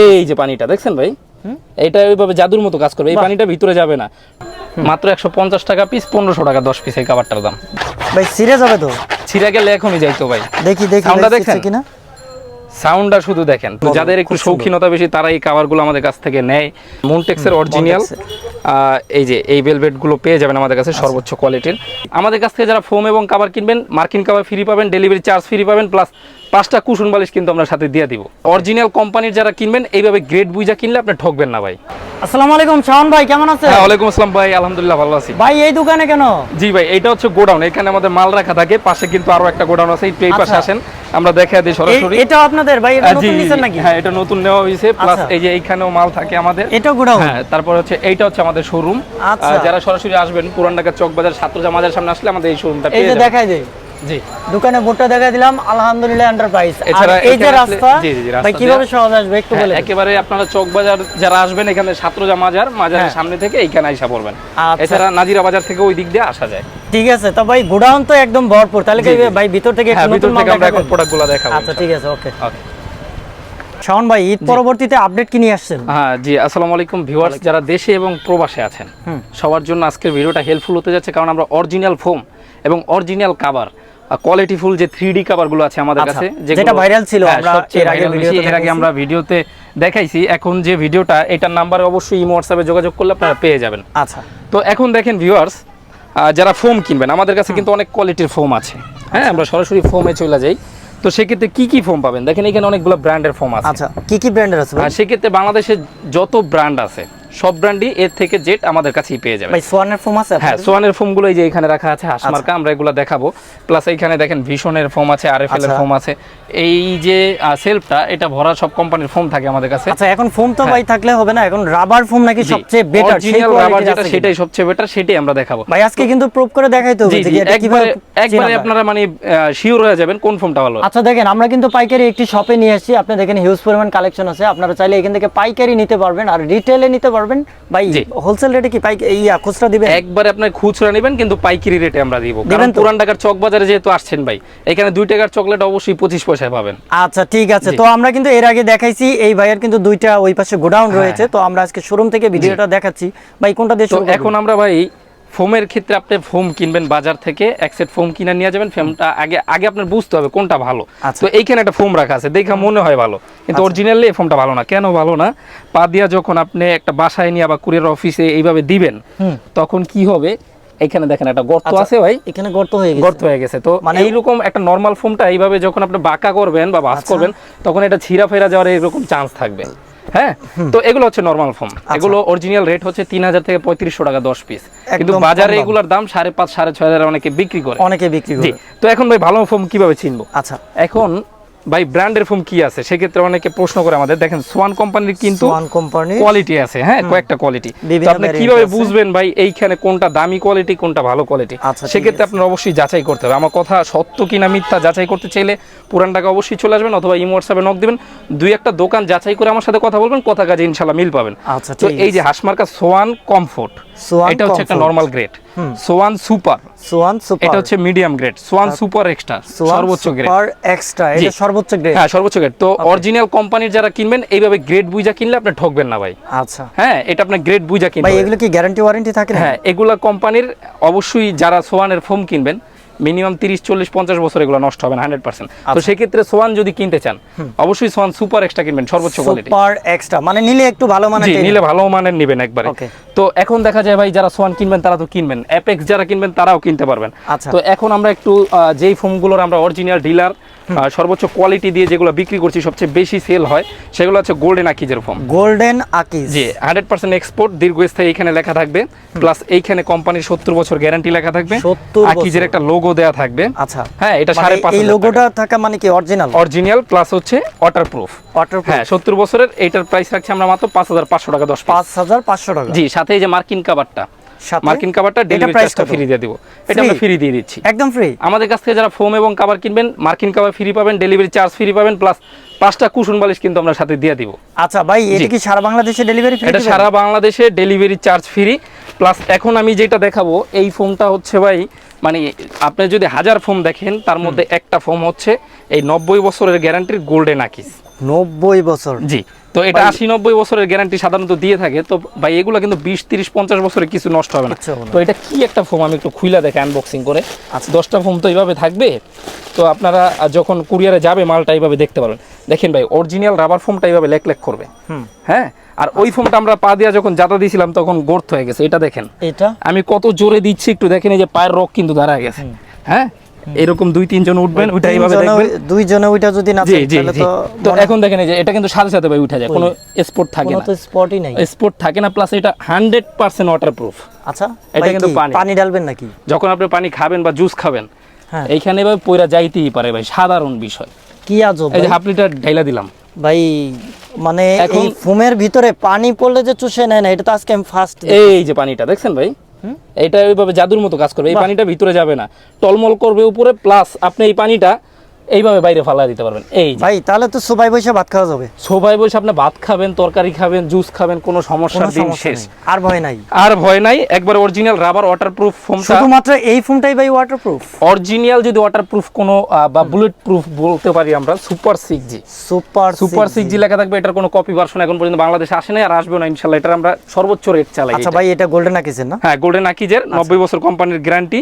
এই যে পানিটা দেখছেন ভাই? এটা ওইভাবে জাদুর মতো কাজ করবে এই পানিটা ভিতরে যাবে না। মাত্র একশো পঞ্চাশ টাকা পিস পনেরোশো টাকা দশ পিস এই কাবারটার দাম। ভাই ছিঁড়ে যাবে তো? ছিঁড়ে গেলে এখনই যাইতো ভাই। দেখি দেখি আমরা দেখছি দেখছেন? কিনা? সাউন্ডটা শুধু দেখেন। তো যাদের একটু শৌখিনতা বেশি তারা এই কাভারগুলো আমাদের কাছ থেকে নেয়। মুনটেক্সের অরিজিনাল এই যে এই ভেলভেটগুলো পেয়ে যাবেন আমাদের কাছে সর্বোচ্চ কোয়ালিটির আমাদের কাছ থেকে যারা ফোম এবং কাভার কিনবেন মার্কিন কাভার ফ্রি পাবেন ডেলিভারি চার্জ ফ্রি পাবেন প্লাস পাঁচটা কুশন বালিশ কিন্তু আমরা সাথে দিয়ে দিব। অরিজিনাল কোম্পানির যারা কিনবেন এইভাবে গ্রেড বুঝা কিনলে আপনি ঠকবেন না ভাই। আসসালামু আলাইকুম শাওন ভাই কেমন আছেন? হ্যাঁ ওয়ালাইকুম আসসালাম ভাই আলহামদুলিল্লাহ ভালো আছি। ভাই এই দোকানে কেন? জি ভাই এটা হচ্ছে গোডাউন এখানে আমাদের মাল রাখা থাকে পাশে কিন্তু আরও একটা গোডাউন আছে একটু এই পাশে আচ্ছা। আসেন। আমরা দেখা দিই সরাসরি। এটা আপনাদের ভাই এটা নতুন নিছেন নাকি? হ্যাঁ এটা নতুন নেওয়া হয়েছে প্লাস আচ্ছা। এই যে এইখানেও মাল থাকে আমাদের। এটা গোডাউন? হ্যাঁ তারপর হচ্ছে এইটা হচ্ছে আমাদের শোরুম আচ্ছা। যারা সরাসরি আসবেন পুরান ঢাকা চক বাজার ছাত্র মাজার সামনে আসলে আমাদের এই শোরুমটা পেয়ে যাবেন। এই যে দেখাই দেই। জি। দোকানে বোর্ডটা দেখা দিলাম আলহামদুলিল্লাহ এন্টারপ্রাইজ এছাড়া এই যে রাস্তা ভাই কীভাবে সহজ আসবে একটু হ্যাঁ, বলে একেবারে আপনারা চক বাজার যারা আসবেন এখানে সাতরজা মাজার মাজারের হ্যাঁ। সামনে থেকে এইখানে আইসা পড়বেন। আচ্ছা। এছাড়া নাজিরা বাজার থেকে ওই দিক দিয়ে আসা যায়। ঠিক আছে তো ভাই গোডাউন তো একদম ভরপুর। তাহলে। ভাই ভিতর থেকে একটু হ্যাঁ ভিতর থেকে আমরা এখন প্রোডাক্টগুলো দেখাবো আচ্ছা ঠিক আছে ওকে ওকে। শাওন ভাই ঈদ পরবর্তীতে আপডেট কি নিয়ে আসছেন? হ্যাঁ জি আসসালামু আলাইকুম ভিউয়ার্স যারা দেশে এবং প্রবাসে আছেন সবার জন্য আজকের ভিডিওটা হেল্পফুল হতে যাচ্ছে কারণ আমরা অরিজিনাল ফোম এবং অরিজিনাল কাভার কোয়ালিটি ফুল যে থ্রি ডি কাভারগুলো আছে আমাদের আচ্ছা, কাছে যেটা viral ছিল, হ্যাঁ, আমরা এর আগের ভিডিওতে এর আগে আমরা ভিডিওতে দেখাইছি। এখন যে ভিডিওটা এটার নাম্বারে অবশ্যই ইমো হোয়াটসঅ্যাপে যোগাযোগ করলে আপনারা পেয়ে যাবেন। আচ্ছা। তো এখন দেখেন ভিউয়ার্স যারা ফোম কিনবেন আমাদের কাছে কিন্তু অনেক কোয়ালিটির ফোম আছে। হ্যাঁ আমরা সরাসরি ফোমে চলে যাই। তো সেক্ষেত্রে কি কি ফোম পাবেন? দেখেন এখানে অনেকগুলো ব্র্যান্ডের ফোম আছে। আচ্ছা কি কি ব্র্যান্ডের আছে সেক্ষেত্রে বাংলাদেশে যত ব্র্যান্ড আছে সব ব্র্যান্ডই এর থেকে জেট আমাদের কাছেই পেয়ে যাবে। ভাই সোয়ানের ফোম আছে হ্যাঁ সোয়ানের ফোমগুলো এই যে এখানে রাখা আছে আচ্ছা। হাসমার্কা আমরা এগুলো দেখাবো। প্লাস এইখানে দেখেন ফোম আছে এর আচ্ছা। ফোম আছে। এই যে সেলফটা এটা ভরা সব কোম্পানির ফোম থাকে আমাদের কাছে। আচ্ছা এখন ফোম তো হ্যাঁ। ভাই থাকলে হবে না এখন রাবার ফোম নাকি সবচেয়ে বেটার রাবার যেটা সেটাই সবচেয়ে বেটার সেটাই আমরা দেখাবো। ভাই আজকে কিন্তু প্রুফ করে দেখাইতে হবে যে এটা কীভাবে একবারে আপনারা মানে শিওর হয়ে যাবেন কোন ফোমটা ভালো। আচ্ছা দেখেন আমরা কিন্তু পাইকারি একটি শপে নিয়ে আসছি। আপনি দেখেন হিউজ পরিমাণ কালেকশন আছে। আপনারা চাইলে এখান থেকে পাইকারি নিতে পারবেন আর রিটেলে নিতে পারবেন। ভাই জি। হোলসেল রেটে কি পাইকারি ইয়া খুচরা দিবেন? একবারে আপনি খুচরা নেবেন কিন্তু পাইকারি রেটে আমরা দিব। কারণ পুরান ঢাকার চক বাজারে যেহেতু আসছেন ভাই এখানে 2 টাকার চকলেট অবশ্যই পঁচিশ পয়সায় পাবেন। আচ্ছা ঠিক আছে। তো আমরা কিন্তু এর আগে দেখাইছি এই ভাইয়ের কিন্তু দুইটা ওই পাশে গোডাউন হ্যাঁ, রয়েছে। তো আমরা আজকে শোরুম থেকে ভিডিওটা দেখাচ্ছি। ভাই কোনটা দিয়ে এখন আমরা ভাই ফোমের ক্ষেত্রে আপনি ফোম কিনবেন বাজার থেকে এক সেট ফোম কিনে নিয়ে যাবেন ফোমটা আগে আগে আপনার বুঝতে হবে কোনটা ভালো। আচ্ছা। তো এইখানে একটা ফোম রাখা আছে দেখা মনে হয় ভালো। কিন্তু অরিজিনালি এই ফোমটা ভালো না। কেন ভালো না? পা দিয়া যখন আপনি একটা বাসায় নিয়ে বা কুরিয়ার অফিসে এইভাবে দিবেন তখন কি হবে? এখানে দেখেন একটা গর্ত আচ্ছা, আছে ভাই। এখানে গর্ত হয়ে গেছে। গর্ত হয়ে গেছে। তো মানে- এইরকম একটা নর্মাল ফোমটা এইভাবে যখন আপনি বাঁকা করবেন বা বাস আচ্ছা। করবেন তখন এটা ছিঁড়া ফেরা যাওয়ার এরকম চান্স থাকবে। হ্যাঁ? তো এগুলো হচ্ছে নর্মাল ফোম এগুলো অরিজিনাল রেট হচ্ছে তিন হাজার থেকে পঁয়ত্রিশশো টাকা দশ পিস কিন্তু বাজারে। এগুলোর দাম সাড়ে পাঁচ সাড়ে ছয় হাজার অনেকে বিক্রি করে। অনেকে বিক্রি করে। তো এখন ভাই ভালো ফর্ম কীভাবে চিনবো আচ্ছা। এখন ভাই ব্র্যান্ডের ফোম কি আছে? সেক্ষেত্রে অনেকে প্রশ্ন করে আমাদের। দেখেন সোয়ান কোম্পানির কিন্তু সোয়ান কোম্পানি কোয়ালিটি আছে হ্যাঁ কয়েকটা কোয়ালিটি তো আপনি কীভাবে বুঝবেন ভাই এইখানে কোনটা দামি কোয়ালিটি কোনটা ভালো কোয়ালিটি আচ্ছা, ঠিক সেক্ষেত্রে আপনার অবশ্যই যাচাই করতে হবে। আমার কথা সত্য কিনা মিথ্যা যাচাই করতে চাইলে পুরান টাকা অবশ্যই চলে আসবেন অথবা ইমো হোয়াটসঅ্যাপে নক দিবেন। দুই একটা দোকান যাচাই করে আমার সাথে কথা বলবেন কথা কাজে ইনশাল্লাহ মিল পাবেন। আচ্ছা, তো এই যে হাসমার্কা সোয়ান কমফোর্ট এটা হচ্ছে একটা। Normal grade swan super swan super এটা হচ্ছে medium grade swan super extra সর্বোচ্চ গ্রেড সুপার এক্সট্রা এটা সর্বোচ্চ গ্রেড হ্যাঁ সর্বোচ্চ গ্রেড তো অরিজিনাল কোম্পানির যারা কিনবেন এইভাবে গ্রেড বুঝা কিনলে আপনি ঠকবেন না ভাই। আচ্ছা। হ্যাঁ এটা আপনার গ্রেড বুঝা কিনবেন ভাই এগুলো কি গ্যারান্টি ওয়ারেন্টি থাকে হ্যাঁ এগুলা কোম্পানির অবশ্যই যারা সোয়ানের ফোম কিনবেন মিনিমাম তিরিশ চল্লিশ পঞ্চাশ বছর এগুলো নষ্ট হবে না হান্ড্রেড পার্সেন্ট তো আচ্ছা। সেক্ষেত্রে সোয়ান যদি কিনতে চান অবশ্যই সোয়ান সুপার এক্সট্রা কিনবেন সর্বোচ্চ কোয়ালিটি সুপার এক্সট্রা মানে নিলে একটু ভালো মানে নিলে ভালো মানের নেবেন একবারে. তো এখন দেখা যায় ভাই যারা সোয়ান কিনবেন তারা তো কিনবেন। অ্যাপেক্স যারা কিনবেন তারাও কিনতে পারবেন। আচ্ছা। তো এখন আমরা একটু যেই ফোমগুলোর আমরা অরিজিনাল ডিলার সর্বোচ্চ কোয়ালিটি দিয়ে যেগুলো বিক্রি করছি সবচেয়ে বেশি সেল হয় সেগুলো হচ্ছে গোল্ডেন আকিজের ফোম গোল্ডেন আকিজ জি হান্ড্রেড পার্সেন্ট এক্সপোর্ট দীর্ঘস্থায়ী এখানে লেখা থাকবে। প্লাস এইখানে কোম্পানির সত্তর বছর গ্যারান্টি লেখা থাকবে। আকিজের একটা লোগো দেয়া থাকবে। আচ্ছা। হ্যাঁ এটা মানে সাড়ে পাঁচ এই লোগোটা থাকা মানে কি অরিজিনাল অরিজিনাল প্লাস হচ্ছে ওয়াটার প্রুফ ওয়াটার হ্যাঁ সত্তর বছরের এইটার প্রাইস রাখছি আমরা মাত্র পাঁচ হাজার পাঁচশো টাকা দশ পাঁচ হাজার পাঁচশো টাকা। জি সাথে এই যে মার্কিন কাভারটা মার্কিন কাভারটা ডেলিভারি চার্জটা ফ্রি দিয়ে দিব। এটা আমরা ফ্রি দিয়ে দিচ্ছি। একদম ফ্রি আমাদের কাছ থেকে যারা ফোম এবং কাভার কিনবেন মার্কিন কাভার ফ্রি পাবেন ডেলিভারি চার্জ ফ্রি পাবেন প্লাস পাঁচটা কুশন বালিশ কিন্তু আমরা সাথে দিয়ে দিব। আচ্ছা ভাই এটা কি সারা বাংলাদেশে ডেলিভারি ফ্রি এটা সারা বাংলাদেশে ডেলিভারি চার্জ ফ্রি প্লাস এখন আমি যেটা দেখাবো এই ফোমটা হচ্ছে ভাই মানে আপনি যদি হাজার ফোম দেখেন তার মধ্যে একটা ফোম হচ্ছে এই নব্বই বছরের গ্যারান্টির গোল্ডেন আকিস। নব্বই বছর? জি। তো এটা আশি নব্বই বছরের গ্যারান্টি সাধারণত দিয়ে থাকে। তো ভাই এগুলো কিন্তু বিশ তিরিশ পঞ্চাশ বছরে কিছু নষ্ট হবে না। তো এটা কি একটা ফোম আমি একটু খুইলা দেখে আনবক্সিং করে। আচ্ছা। দশটা ফোম তো এইভাবে থাকবে। তো আপনারা যখন কুরিয়ারে যাবে মালটা এইভাবে দেখতে পারবেন। দেখেন ভাই অরিজিনাল রাবার ফোমটা এইভাবে লেক লেক করবে। হ্যাঁ? আর ওই ফোমটা আমরা পা দিয়া যখন জাতা দিয়েছিলাম তখন গর্ত হয়ে গেছে। এটা দেখেন। এটা? আমি কত জোরে দিচ্ছি একটু দেখেন এই যে পায়ের রক কিন্তু দাঁড়ায় গেছে। হ্যাঁ? এরকম দুই তিনজন উঠবেন ওইটা এইভাবে দেখবেন। ওই- দুইজনে ওইটা যদি না জি থাকে, জি তাহলে তো তো এখন দেখেন এই যে এটা কিন্তু সাথে সাথে ভাই উঠে যায় কোনো স্পোর্ট থাকে না। কোনো তো স্পটই নাই। স্পোর্ট থাকে না প্লাস এটা হান্ড্রেড পার্সেন্ট ওয়াটার প্রুফ আচ্ছা এটা কিন্তু পানি। পানি ডালবেন নাকি? যখন আপনি পানি খাবেন বা জুস খাবেন হ্যাঁ। এইখানে ভাই পয়রা যাইতেই পারে ভাই সাধারণ বিষয়। কি আজব এই যে হাফ লিটার ঢাইলা দিলাম। ভাই মানে এই ফোমের ভিতরে পানি পড়লে যে চুষে নেয় না এটা তো আজকে আমি ফার্স্ট এই যে পানিটা দেখছেন ভাই? এইটা ওইভাবে জাদুর মতো কাজ করবে। এই পানিটা ভিতরে যাবে না। টলমল করবে উপরে প্লাস আপনি এই পানিটা এইভাবে বাইরে ফালা দিতে পারবেন। এই ভাই তাহলে তো সুবাই বসে ভাত খাওয়া যাবে। সোফায় বসে আপনি ভাত খাবেন তরকারি খাবেন জুস খাবেন কোনো সমস্যার কোনো দিন শেষ। আর ভয় নাই। আর ভয় নাই একবার অরিজিনাল রাবার ওয়াটারপ্রুফ ফোমটা শুধুমাত্র এই ফোমটাই ভাই ওয়াটারপ্রুফ অরিজিনাল যদি ওয়াটারপ্রুফ কোনো বা বুলেট প্রুফ বলতে পারি আমরা super six G super super six G লেখা থাকবে এটার কোনো কপি ভার্সন এখন পর্যন্ত বাংলাদেশে আসে নাই আর আসবে না ইনশাল্লাহ। এটার আমরা সর্বোচ্চ রেট চালাই আচ্ছা ভাই এটা গোল্ডেন আকিসের না? হ্যাঁ গোল্ডেন আকিজের নব্বই বছর কোম্পানির গ্যারান্টি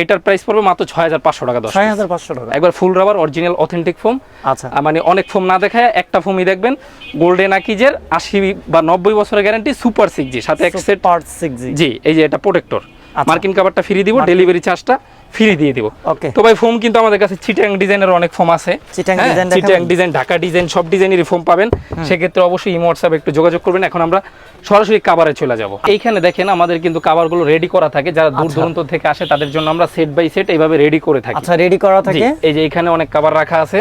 এটার প্রাইস পড়বে মাত্র ছয় হাজার পাঁচশো টাকা দশ ছয় হাজার পাঁচশো টাকা। একবার full rubber original authentic foam আচ্ছা। মানে অনেক ফোম না দেখায় একটা ফোমই দেখবেন। গোল্ডেন আকিজের আশি বা নব্বই বছরের গ্যারান্টি সুপার সিক্স জি সাথে এক সেট সিক্স জি জি এই যে এটা প্রোটেক্টর। মার্কিন কাভারটা ফ্রি দিব ডেলিভারি চার্জটা ফ্রি দিয়ে দিব। ওকে তো ভাই ফোম কিন্তু আমাদের কাছে চিটাং ডিজাইনের অনেক ফোম আছে। Chittagong design Chittagong design Dhaka design সব ডিজাইনেরই ফোম পাবেন। সেক্ষেত্রে অবশ্যই ইমো হোয়াটসঅ্যাপে একটু যোগাযোগ করবেন। এখন আমরা সরাসরি কাভারে চলে যাব। এইখানে দেখেন আমাদের কিন্তু কাভারগুলো রেডি করা থাকে। যারা দূর দূরান্ত থেকে আসে তাদের জন্য আমরা সেট বাই সেট এইভাবে রেডি করে থাকি। আচ্ছা রেডি করা থাকে? এই যে এখানে অনেক কাভার রাখা আছে।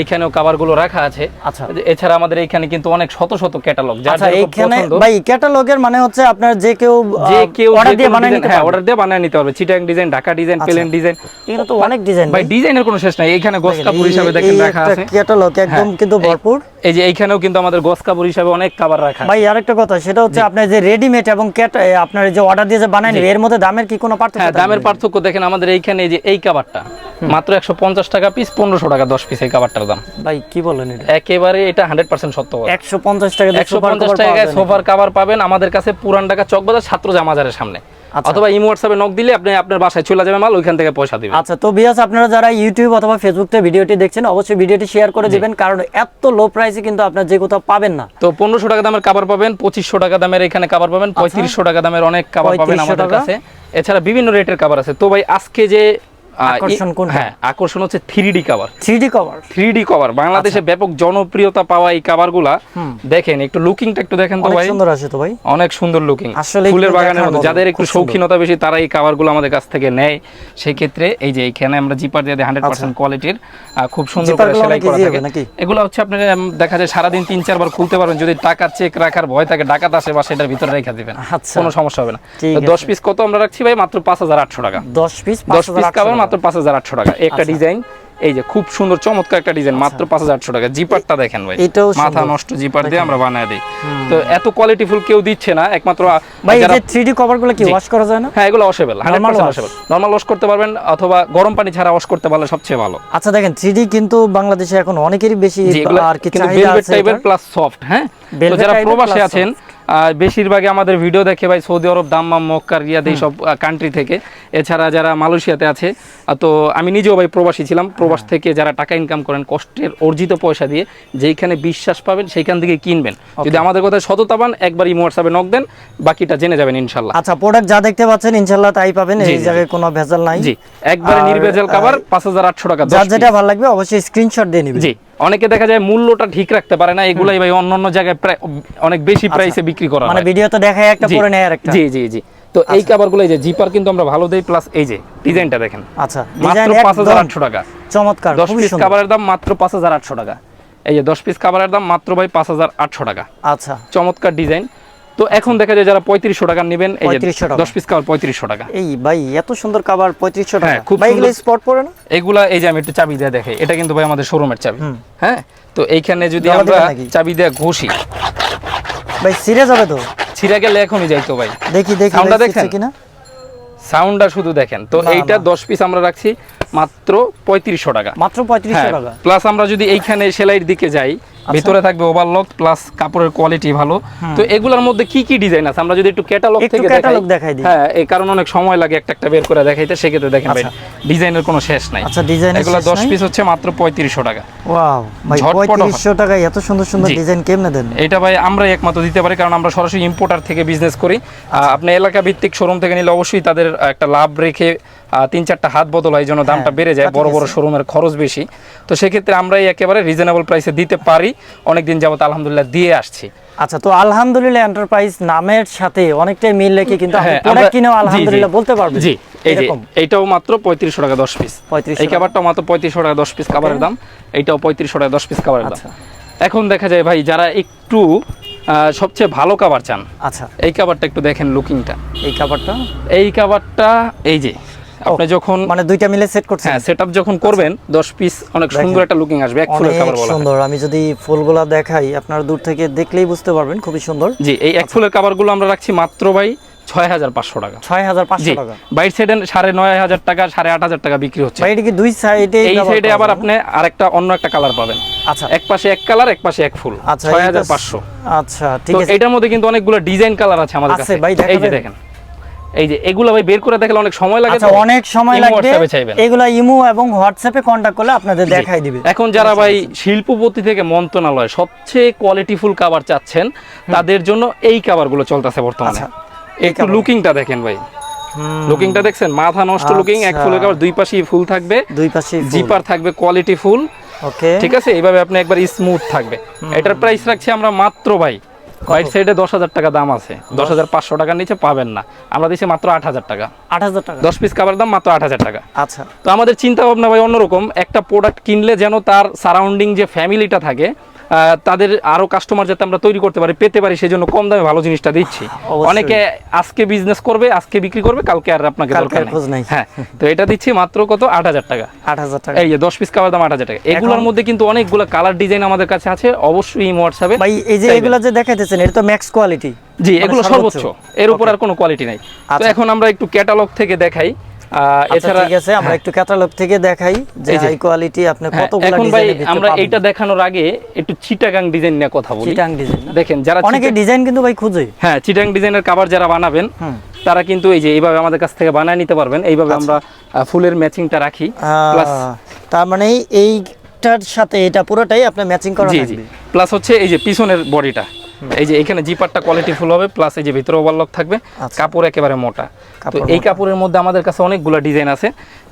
এইখানেও কাভারগুলো রাখা আছে। আচ্ছা। এছাড়া আমাদের এইখানে কিন্তু অনেক শত শত ক্যাটালগ যার আচ্ছা এইখানে ভাই ক্যাটালগের মানে হচ্ছে আপনার যে কেউ যে কেউ অর্ডার দিয়ে বানিয়ে নিতে হ্যাঁ পারবে। অর্ডার দিয়ে বানিয়ে নিতে পারবে। চিটাং ডিজাইন ঢাকা ডিজাইন আচ্ছা। ডিজাইন এখানে তো অনেক ডিজাইন ভাই ডিজাইনের কোনো শেষ নাই। এখানে গোস কাপড় হিসাবে দেখেন রাখা আছে। ক্যাটালগ একদম কিন্তু ভরপুর। এই যে এইখানেও কিন্তু আমাদের গোস কাপড় হিসাবে অনেক কাভার রাখা ভাই আরেকটা কথা সেটা হচ্ছে আপনার যে রেডিমেড এবং আপনার যে অর্ডার দিয়ে যে নিবে এর মধ্যে দামের কি কোনো পার্থক্য হ্যাঁ দামের পার্থক্য দেখেন আমাদের এইখানে এই যে এই কাভারটা মাত্র একশো পঞ্চাশ টাকা পিস পনেরোশো টাকা দশ পিস এই কাভারটার দাম। ভাই কি বলেন এটা? একেবারে এটা হান্ড্রেড পার্সেন্ট সত্য একশো পঞ্চাশ টাকা একশো পঞ্চাশ টাকায় সোফার কাভার পাবেন আমাদের কাছে পুরান ঢাকা চকবাজার ছাত্র জামাজারের সামনে। অথবা ইমো হোয়াটসঅ্যাপে নক দিলে আপনি আপনার বাসায় চলে যাবে মাল ওইখান থেকে পয়সা দিবেন। আচ্ছা তো বিয়াস আপনারা যারা ইউটিউব অথবা ফেসবুক থেকে ভিডিওটি দেখছেন অবশ্যই ভিডিওটি শেয়ার করে দিবেন কারণ এত লো প্রাইসে কিন্তু আপনারা যে কোথাও পাবেন না। তো 1500 টাকা দামের কাভার পাবেন 2500 টাকা দামের এখানে কাভার পাবেন পঁয়ত্রিশশো টাকা দামের অনেক কাভার পাবেন আমাদের কাছে। এছাড়া বিভিন্ন রেটের কাভার আছে। তো ভাই আজকে যে আকর্ষণ কোনটা? হ্যাঁ আকর্ষণ হচ্ছে three D cover three D cover three D cover বাংলাদেশে আচ্ছা। ব্যাপক জনপ্রিয়তা পাওয়া এই কাভারগুলা দেখেন একটু লুকিংটা একটু দেখেন তো অনেক ভাই। সুন্দর আছে তো ভাই। অনেক সুন্দর লুকিং আসলেই ফুলের বাগানের মতো যাদের একটু। শৌখিনতা বেশি তারা এই কাভারগুলো আমাদের কাছ থেকে নেয়। সেই ক্ষেত্রে এই যে এখানে আমরা জিপার দিয়ে হান্ড্রেড পার্সেন্ট কোয়ালিটির খুব সুন্দর করে সেলাই করা থাকে। এগুলো হচ্ছে আপনার দেখা যায় সারাদিন তিন চারবার খুলতে পারবেন। যদি টাকা চেক রাখার ভয় থাকে ডাকাত আসে বা সেটার ভিতরে রেখে দিবেন। আচ্ছা। কোনো সমস্যা হবে না। ঠিক তো আছে। দশ পিস কত আমরা রাখছি ভাই? মাত্র পাঁচ হাজার আটশো টাকা। দশ পিস দশ পিস কাভার মাত্র পাঁচ হাজার আটশো টাকা। একটা ডিজাইন এই যে খুব সুন্দর চমৎকার একটা ডিজাইন মাত্র পাঁচ হাজার আটশো টাকা। জিপারটা দেখেন ভাই। আচ্ছা। মাথা নষ্ট জিপার দিয়ে আমরা বানায় দিই। তো এত কোয়ালিটিফুল কেউ দিচ্ছে না একমাত্র ভাই এই যে কভারগুলো কি ওয়াশ করা যায় না? হ্যাঁ এগুলো ওয়াশেবল নর্মাল ওয়াশ করতে পারবেন অথবা গরম পানি ছাড়া ওয়াশ করতে পারলে সবচেয়ে ভালো। আচ্ছা দেখেন থ্রি কিন্তু বাংলাদেশে এখন অনেকেরই বেশি আর কি কিন্তু চাহিদা ভেলভেট আছে টাইপের প্লাস সফট হ্যাঁ? তো যারা প্রবাসে আছেন বেশিরভাগই আমাদের ভিডিও দেখে ভাই সৌদি আরব দাম্মাম মক্কার রিয়াদ এই সব কান্ট্রি থেকে। এছাড়া যারা মালয়েশিয়াতে আছে তো আমি নিজেও ভাই প্রবাসী ছিলাম। প্রবাস হ্যাঁ। থেকে যারা টাকা ইনকাম করেন কষ্টের অর্জিত পয়সা দিয়ে যেইখানে বিশ্বাস পাবেন সেইখান থেকে কিনবেন। যদি আমাদের কথা সততা পান একবার ইমো হোয়াটসঅ্যাপে নক দেন বাকিটা জেনে যাবেন ইনশাল্লাহ। আচ্ছা প্রোডাক্ট যা দেখতে পাচ্ছেন ইনশাল্লাহ তাই পাবেন। এই জায়গায় কোনো ভেজাল নাই। জি একবারে নির্ভেজাল কাভার পাঁচ হাজার আটশো টাকা যার যেটা ভালো লাগবে অবশ্যই স্ক্রিনশট দিয়ে নিবেন। জি। অনেকে দেখা যায় মূল্যটা ঠিক রাখতে পারে না এগুলাই ভাই অন্য অন্য জায়গায় প্রায় অনেক বেশি প্রাইসে বিক্রি করা মানে ভিডিও তো দেখায় একটা পরে নেয় আরেকটা। জি জি জি। তো এই কভারগুলো এই যে জিপার কিন্তু আমরা ভালো দেই প্লাস এই যে ডিজাইনটা দেখেন। আচ্ছা মাত্র ডিজাইন পাঁচ হাজার একদম আটশো টাকা। চমৎকার দশ খুবই পিস কভারের দাম মাত্র পাঁচ হাজার আটশো টাকা। এই যে দশ পিস কাভারের দাম মাত্র ভাই পাঁচ হাজার আটশো টাকা। আচ্ছা। চমৎকার ডিজাইন তো এখন দেখা যায় যারা পঁয়ত্রিশশো টাকা নেবেন এই যে দশ পিস কাভার পঁয়ত্রিশশো টাকা। এই ভাই এত সুন্দর কাভার পঁয়ত্রিশশো টাকা। হ্যাঁ, খুব স্পট পড়ে না? এগুলা এই যে আমি একটু চাবি দিয়ে দেখাই এটা কিন্তু ভাই আমাদের শোরুমের চাবি। হ্যাঁ তো এইখানে যদি আমরা চাবি দিয়ে ঘষি। ভাই সিরে যাবে তো? ছিঁড়ে গেলে এখনই যাইতো ভাই। দেখি দেখি টা ভাই কিনা। সাউন্ডটা শুধু দেখেন। তো এইটা দশ পিস আমরা রাখছি মাত্র পঁয়ত্রিশশো টাকা। মাত্র পঁয়ত্রিশশো হ্যাঁ টাকা। প্লাস আমরা যদি এইখানে সেলাইয়ের দিকে যাই ভিতরে থাকবে ওভারলক প্লাস কাপড়ের কোয়ালিটি ভালো। তো এগুলোর মধ্যে কি কি ডিজাইন আছে? আমরা যদি একটু ক্যাটালগ থেকে catalog দেখাই দেখাই দিই। হ্যাঁ এই কারণ অনেক সময় লাগে একটা একটা বের করে দেখাইতে। সেক্ষেত্রে দেখেন ভাই ডিজাইনের কোনো শেষ নাই। আচ্ছা, এর এগুলো 10 পিস হচ্ছে মাত্র 3500 টাকা। ওয়াও ভাই ঝটপট offer। পঁয়ত্রিশশো টাকায় এত সুন্দর সুন্দর ডিজাইন কেমনে দেন? এটা ভাই আমরাই একমাত্র দিতে পারি কারণ আমরা সরাসরি ইম্পোর্টার থেকে বিজনেস করি। আপনি এলাকা ভিত্তিক শোরুম থেকে নিলে অবশ্যই তাদের একটা লাভ রেখে তিন চারটা হাত বদল হয় জন্য দামটা বেড়ে যায় বড় বড় শোরুমের খরচ বেশি। তো সেক্ষেত্রে আমরাই একেবারে রিজনেবল প্রাইসে দিতে পারি। অনেকদিন যাবত আলহামদুলিল্লাহ দিয়ে আসছি। আচ্ছা তো আলহামদুলিল্লাহ এন্টারপ্রাইজ নামের সাথে অনেকটাই মিল রেখে কিন্তু আপনি হ্যাঁ, প্রোডাক্ট আমরা- কিনেও। আলহামদুলিল্লাহ বলতে পারবেন। জি এই যে। এইটাও মাত্র পঁয়ত্রিশশো টাকা দশ পিস 3500 এই কাবারটাও মাত্র পঁয়ত্রিশশো টাকা দশ পিস কাবারের দাম। এইটাও পঁয়ত্রিশশো টাকা দশ পিস কাবারের দাম। আচ্ছা। এখন দেখা যায় ভাই যারা একটু সবচেয়ে ভালো কাবার চান আচ্ছা। এই কাবারটা একটু দেখেন লুকিংটা এই কাপড়টা এই কাবারটা এই যে আপনি যখন মানে দুইটা মিলে সেট করছেন? হ্যাঁ সেট যখন করবেন দশ পিস অনেক সুন্দর একটা লুকিং আসবে এক ফুলের কাবার বলা সুন্দর। আমি যদি ফুলগুলা দেখাই আপনারা দূর থেকে দেখলেই বুঝতে পারবেন খুবই সুন্দর। জি এই এক ফুলের কাবারগুলো আমরা রাখছি মাত্র ভাই ছয় হাজার পাঁচশো টাকা। ছয় হাজার পাঁচশো টাকা। বাইর সাইডে সাড়ে নয় হাজার টাকা সাড়ে আট হাজার টাকা বিক্রি হচ্ছে। এটা কি দুই সাইডে এই সাইডে আবার আপনি আরেকটা অন্য একটা কালার পাবেন। আচ্ছা। এক পাশে এক কালার এক পাশে এক ফুল। আচ্ছা ছয় হাজার পাঁচশো। আচ্ছা ঠিক আছে। এটার মধ্যে কিন্তু অনেকগুলো ডিজাইন কালার আছে আমাদের কাছে। ভাই, এই যে দেখেন। এই যে এগুলো ভাই বের করে দেখালে অনেক সময় লাগে আচ্ছা অনেক সময় লাগবে। এগুলা ইমো এবং হোয়াটসঅ্যাপে কন্টাক্ট করলে আপনাদের দেখাই দিবে। এখন যারা ভাই শিল্পপতি থেকে মন্ত্রণালয় সবচেয়ে কোয়ালিটিফুল কাভার চাচ্ছেন তাদের জন্য এই কাভারগুলো চলতেছে বর্তমানে। আচ্ছা, একটু লুকিংটা দেখেন ভাই। লুকিংটা দেখছেন? মাথা নষ্ট লুকিং এক আচ্ছা। ফুলের কাভার দুই পাশেই ফুল থাকবে। দুই পাশে জিপার থাকবে কোয়ালিটি ফুল ওকে ঠিক আছে? এইভাবে আপনি একবার স্মুথ থাকবে। এটার প্রাইস রাখছি আমরা মাত্র ভাই হোয়াইট সাইডে দশ হাজার টাকা দাম আছে। দশ? হাজার পাঁচশো টাকার নিচে পাবেন না। আমরা দিচ্ছি মাত্র আট হাজার টাকা। আট হাজার টাকা। দশ পিস কাভার দাম মাত্র আট হাজার টাকা। আচ্ছা। তো আমাদের চিন্তা ভাবনা ভাই অন্যরকম একটা প্রোডাক্ট কিনলে যেন তার সারাউন্ডিং যে ফ্যামিলিটা থাকে তাদের আরও কাস্টমার যাতে আমরা তৈরি করতে পারি পেতে পারি সেজন্য কম দামে ভালো জিনিসটা দিচ্ছি। অনেকে আজকে বিজনেস করবে আজকে বিক্রি করবে কালকে আর আপনাকে দরকার নাই। হ্যাঁ তো এটা দিচ্ছি মাত্র কত? আট হাজার টাকা। আট হাজার টাকা। এই যে দশ পিস কাভার দাম আট হাজার টাকা। এগুলোর মধ্যে কিন্তু অনেকগুলো কালার ডিজাইন আমাদের কাছে আছে অবশ্যই হোয়াটসঅ্যাপে ভাই এই যে এগুলা যে দেখাইতেছেন এটা তো ম্যাক্স কোয়ালিটি জি মানে এগুলো সর্বোচ্চ। এর উপর আর কোনো কোয়ালিটি নাই। তো আচ্ছা। এখন আমরা একটু ক্যাটালগ থেকে দেখাই। এছাড়া ঠিক আছে আমরা একটু ক্যাটালগ থেকে দেখাই যে হাই কোয়ালিটি আপনি হ্যাঁ, কতগুলা এখন ভাই আমরা এইটা দেখানোর আগে একটু চিটাগাং ডিজাইন নিয়ে কথা বলি। চিটাং ডিজাইন দেখেন যারা অনেকে ডিজাইন কিন্তু ভাই খুঁজে। হ্যাঁ চিটাং ডিজাইনের কাভার যারা বানাবেন তারা কিন্তু এই যে এইভাবে আমাদের কাছ থেকে বানায় নিতে পারবেন। এইভাবে আচ্ছা। আমরা ফুলের ম্যাচিংটা রাখি প্লাস তার মানে এইটার সাথে এটা পুরোটাই আপনার ম্যাচিং করা থাকবে। প্লাস হচ্ছে এই যে পিছনের বডিটা এই যে এখানে জিপারটা কোয়ালিটি ফুল হবে প্লাস এই যে ভিতরে ওভারলক থাকবে আচ্ছা। কাপড় একেবারে মোটা। তো এই কাপড়ের মধ্যে আমাদের কাছে অনেকগুলো ডিজাইন আছে।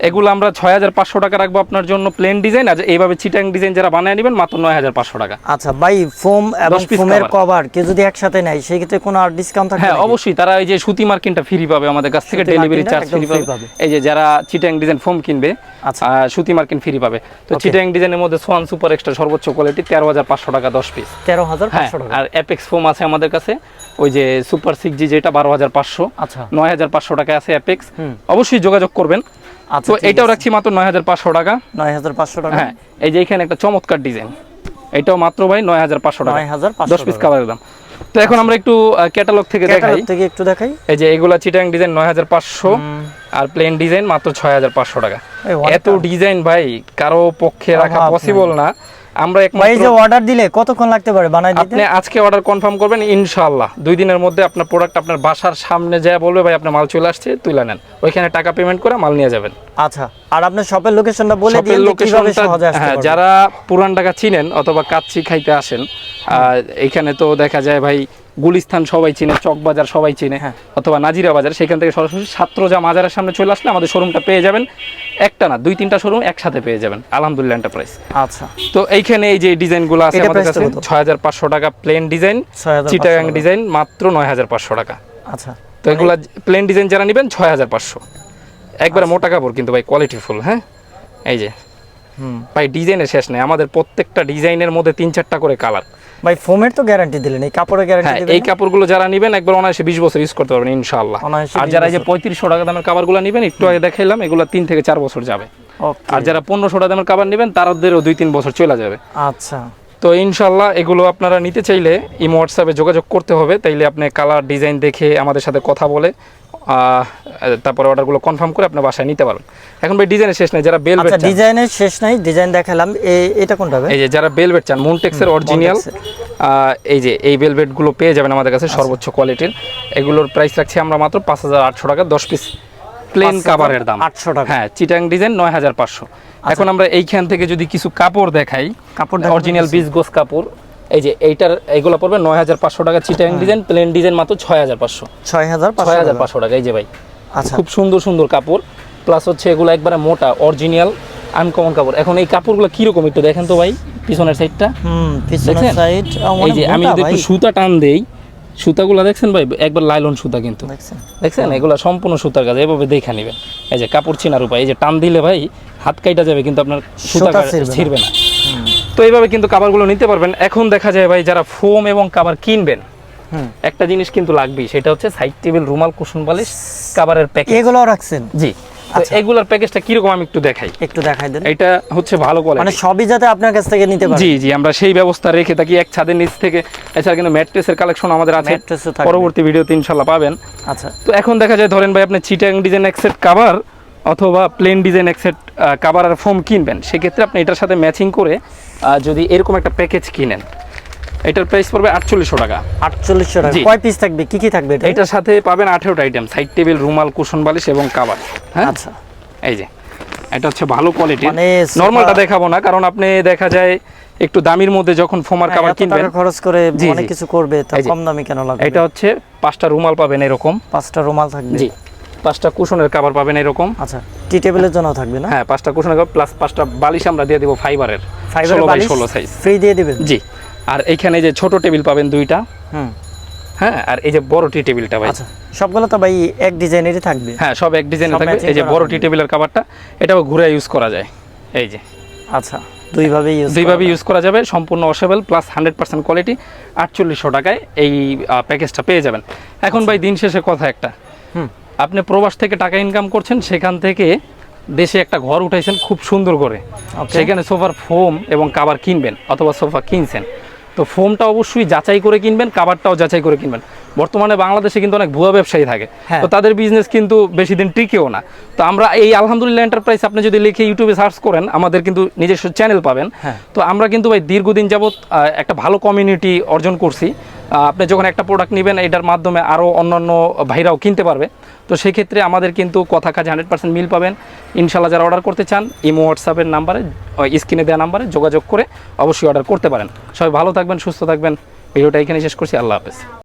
এগুলো আমরা ছয় হাজার পাঁচশো টাকা রাখব আপনার জন্য প্লেন ডিজাইন আর এইভাবে চিটাং ডিজাইন যারা বানায় নেবেন মাত্র নয় হাজার পাঁচশো টাকা। আচ্ছা ভাই ফোম এবং ফোমের কভার কেউ যদি একসাথে নেয় সেই ক্ষেত্রে কোনো আর ডিসকাউন্ট থাকবে হ্যাঁ অবশ্যই তারা এই যে সুতি মার্কিনটা ফ্রি পাবে আমাদের কাছ থেকে ডেলিভারি চার্জ ফ্রি পাবে। এই যে যারা চিটাং ডিজাইন ফোম কিনবে আচ্ছা। সুতি মার্কিন ফ্রি পাবে। তো চিটাং ডিজাইনের মধ্যে সোয়ান সুপার এক্সট্রা সর্বোচ্চ কোয়ালিটি তেরো হাজার পাঁচশো টাকা দশ পিস তেরো হাজার হ্যাঁ পাঁচশো টাকা অ্যাপেক্স ফোম আছে আমাদের কাছে। ওই যে সুপার সিক্স জি যেটা বারো হাজার পাঁচশো। আচ্ছা। নয় হাজার পাঁচশো টাকা আছে অ্যাপেক্স অবশ্যই যোগাযোগ করবেন। আচ্ছা তো এটাও রাখছি মাত্র নয় হাজার পাঁচশো টাকা। নয় হাজার পাঁচশো টাকা। হ্যাঁ এই যে এখানে একটা চমৎকার ডিজাইন। এটাও মাত্র ভাই নয় হাজার পাঁচশো টাকা। নয় হাজার দশ পিস। কাভারের দাম তো এখন আমরা একটু ক্যাটালগ থেকে দেখাই। থেকে একটু দেখাই। এই যে এগুলা চিটাং ডিজাইন নয় হাজার পাঁচশো। আর প্লেন ডিজাইন মাত্র ছয় হাজার পাঁচশো টাকা। এত ডিজাইন ভাই কারও পক্ষে রাখা পসিবল না। আমরা ভাই একমাত্র যে অর্ডার দিলে কতক্ষণ লাগতে পারে? বানাই দিতে? আপনি আজকে অর্ডার কনফার্ম করবেন ইনশাআল্লাহ। দুই দিনের মধ্যে আপনার প্রোডাক্ট আপনার বাসার সামনে যায় বলবে ভাই আপনার মাল চলে আসছে তুলে নেন। ওইখানে টাকা পেমেন্ট করে মাল নিয়ে যাবেন। আচ্ছা আর আপনার শপের লোকেশনটা বলে দিন যে কীভাবে সহজে আসতে হ্যাঁ পারবে। যারা পুরান ঢাকা চিনেন অথবা কাচ্চি খাইতে আসেন এখানে তো দেখা যায় ভাই গুলিস্তান সবাই চিনে চকবাজার সবাই চিনে হ্যাঁ। অথবা নাজিরা বাজার সেখান থেকে সরাসরি ছাত্রজা মাজারের সামনে চলে আসলে আমাদের শোরুমটা পেয়ে যাবেন। একটা না দুই তিনটা শোরুম একসাথে পেয়ে যাবেন আলহামদুলিল্লাহ এন্টারপ্রাইজ আচ্ছা। তো এইখানে এই যে ডিজাইনগুলো আছে আমাদের কাছে ছয় হাজার পাঁচশো টাকা প্লেন ডিজাইন চিটাগাং ডিজাইন মাত্র নয় হাজার পাঁচশো টাকা। আচ্ছা। তো এগুলা প্লেন ডিজাইন যারা নেবেন ছয় হাজার পাঁচশো। একবারে মোটা কাপড় কিন্তু ভাই কোয়ালিটি ফুল হ্যাঁ? এই যে। হুম। ভাই ডিজাইনের শেষ নেই আমাদের প্রত্যেকটা ডিজাইনের মধ্যে তিন চারটা করে কালার ভাই ফোমের তো গ্যারান্টি দিলেন এই কাপড়ের গ্যারান্টি দিবেন এই কাপড়গুলো যারা নেবেন একবার অনায়াসে বিশ বছর ইউজ করতে পারবেন ইনশাআল্লাহ। আর যারা এই যে পঁয়ত্রিশশো টাকা দামের কাবারগুলো নেবেন একটু আগে দেখাইলাম এগুলো তিন থেকে চার বছর যাবে। ওকে আর যারা পনেরোশো টাকা দামের কাবার নেবেন তাদেরও দুই তিন বছর চলে যাবে। আচ্ছা। তো ইনশাল্লাহ এগুলো আপনারা নিতে চাইলে ইমো হোয়াটসঅ্যাপে যোগাযোগ করতে হবে তাইলে আপনি কালার ডিজাইন দেখে আমাদের সাথে কথা বলে তারপরে অর্ডারগুলো কনফার্ম করে আপনার বাসায় নিতে পারবেন এখন ভাই ডিজাইনের শেষ নেই যারা বেলভেট আচ্ছা ডিজাইনের শেষ নাই ডিজাইন দেখালাম। এটা কোনটা এই যে যারা বেলভেট চান মুনটেক্সের অরিজিনাল এই যে এই বেলভেটগুলো পেয়ে যাবেন আমাদের কাছে সর্বোচ্চ কোয়ালিটির এগুলোর প্রাইস রাখছি আমরা মাত্র পাঁচ হাজার আটশো টাকা দশ পিস প্লেন কাভারের দাম। 800 টাকা। হ্যাঁ চিটাং ডিজাইন নয় হাজার পাঁচশো। এখন আমরা এইখান থেকে যদি কিছু কাপড় দেখাই কাপড় অরিজিনাল বিজ গোস কাপড় এই যে এইটার এগুলো পড়বে নয় হাজার পাঁচশো টাকা চিটাং ডিজাইন প্লেন ডিজাইন মাত্র ছয় হাজার পাঁচশো। ছয় হাজার ছয় হাজার পাঁচশো টাকা এই যে ভাই। আচ্ছা। খুব সুন্দর সুন্দর কাপড়। প্লাস হচ্ছে এগুলো একবারে মোটা অরিজিনাল আনকমন কাপড়। এখন এই কাপড়গুলো কীরকম একটু দেখেন তো ভাই পিছনের সাইডটা হুম পিছনের সাইড এই যে আমি যদি একটু সুতা টান দেই সুতাগুলো দেখছেন ভাই? একবার লাইলন সুতা কিন্তু। দেখছেন? এগুলো সম্পূর্ণ সুতার কাজ এভাবে দেখে নেবেন। এই যে কাপড় চিনার উপায় এই যে টান দিলে ভাই হাত কাইটা যাবে কিন্তু আপনার সুতা ছিঁড়বে না। তো এইভাবে কিন্তু কাবারগুলো নিতে পারবেন। এখন দেখা যায় ভাই যারা ফোম এবং কাবার কিনবেন একটা জিনিস কিন্তু লাগবেই সেটা হচ্ছে সাইড টেবিল রুমাল কুশন বালিশ কাবারের প্যাকেজ এগুলো রাখছেন? জি। তো এগুলার প্যাকেজটা কীরকম আমি একটু দেখাই। একটু দেখাই দেন। এটা হচ্ছে ভালো কোয়ালিটি মানে সবই যাতে আপনার কাছ থেকে নিতে পারেন। জি জি আমরা সেই ব্যবস্থা রেখে থাকি। এক ছাদের নিচ থেকে এছাড়া কিন্তু ম্যাট্রেসের কালেকশন আমাদের আছে। পরবর্তী ভিডিওতে ইনশাল্লাহ পাবেন। আচ্ছা। তো এখন দেখা যায় ধরেন ভাই আপনি চিটাং ডিজাইন একসেট কাভার অথবা প্লেন ডিজাইন একসেট কাবার আর ফোম কিনবেন সেক্ষেত্রে আপনি এটার সাথে ম্যাচিং করে যদি এরকম একটা প্যাকেজ কিনেন এটার প্রাইস পড়বে আটচল্লিশশো টাকা। আটচল্লিশশো টাকা। কয় পিস থাকবে? কি কি থাকবে এটার সাথে পাবেন আঠেরোটা আইটেম সাইড টেবিল রুমাল কুশন বালিশ এবং কাবার হ্যাঁ? আচ্ছা। এই যে এটা হচ্ছে ভালো কোয়ালিটির মানে নর্মালটা দেখাবো না কারণ আপনি দেখা যায় একটু দামির মধ্যে যখন ফোমার হ্যাঁ, কাভার এত কিনবেন টাকা খরচ করে অনেক কিছু করবে তা কম দামি কেন লাগবে? এটা হচ্ছে পাঁচটা রুমাল পাবেন এরকম। পাঁচটা রুমাল থাকবে। জি। পাঁচটা কুশনের কাভার পাবেন এরকম। আচ্ছা টি টেবিলের জন্য থাকবে না? হ্যাঁ পাঁচটা কুশনের কাভার প্লাস পাঁচটা বালিশ আমরা দিয়ে দিব ফাইবারের ফাইবারের বাই বালিশ ষোলো সাইজ ফ্রি দিয়ে দিবেন? জি। আর এইখানে যে ছোট টেবিল পাবেন দুইটা। হুম। হ্যাঁ আর এই যে বড় টি টেবিলটা ভাই। আচ্ছা সবগুলো তো ভাই এক ডিজাইনেরই থাকবে? হ্যাঁ সব এক ডিজাইনে থাকবে। এই যে বড় টি টেবিলের কাভারটা এটাও ঘুরে ইউজ করা যায়। এই যে। আচ্ছা দুইভাবে ইউজ দুইভাবে ইউজ করা যাবে সম্পূর্ণ washable plus hundred percent quality আটচল্লিশশো টাকায় এই প্যাকেজটা পেয়ে যাবেন। এখন ভাই দিন শেষে কথা একটা। হুম। আপনি প্রবাস থেকে টাকা ইনকাম করছেন সেখান থেকে দেশে একটা ঘর উঠাইছেন খুব সুন্দর করে। সেখানে সোফার ফোম এবং কাবার কিনবেন অথবা সোফা কিনছেন। তো ফোমটা অবশ্যই যাচাই করে কিনবেন কাবারটাও যাচাই করে কিনবেন। বর্তমানে বাংলাদেশে কিন্তু অনেক ভুয়া ব্যবসায়ী থাকে। হ্যাঁ। তো তাদের বিজনেস কিন্তু বেশি দিন টিকেও না। তো আমরা এই আলহামদুলিল্লাহ এন্টারপ্রাইজ আপনি যদি লিখে ইউটিউবে সার্চ করেন আমাদের কিন্তু নিজস্ব চ্যানেল পাবেন। হ্যাঁ। তো আমরা কিন্তু ভাই দীর্ঘদিন যাবৎ একটা ভালো কমিউনিটি অর্জন করছি। আপনি যখন একটা প্রোডাক্ট নেবেন, এটার মাধ্যমে আরও অন্য ভাইরাও কিনতে পারবে। তো সেক্ষেত্রে আমাদের কিন্তু কথা কাজে হান্ড্রেড পার্সেন্ট মিল পাবেন। ইনশাল্লাহ যারা অর্ডার করতে চান, ইমো হোয়াটসঅ্যাপের নাম্বারে স্ক্রিনে দেওয়া নাম্বারে যোগাযোগ করে অবশ্যই অর্ডার করতে পারেন। সবাই ভালো থাকবেন, সুস্থ থাকবেন। ভিডিওটা এখানে শেষ করছি। আল্লাহ হাফেজ।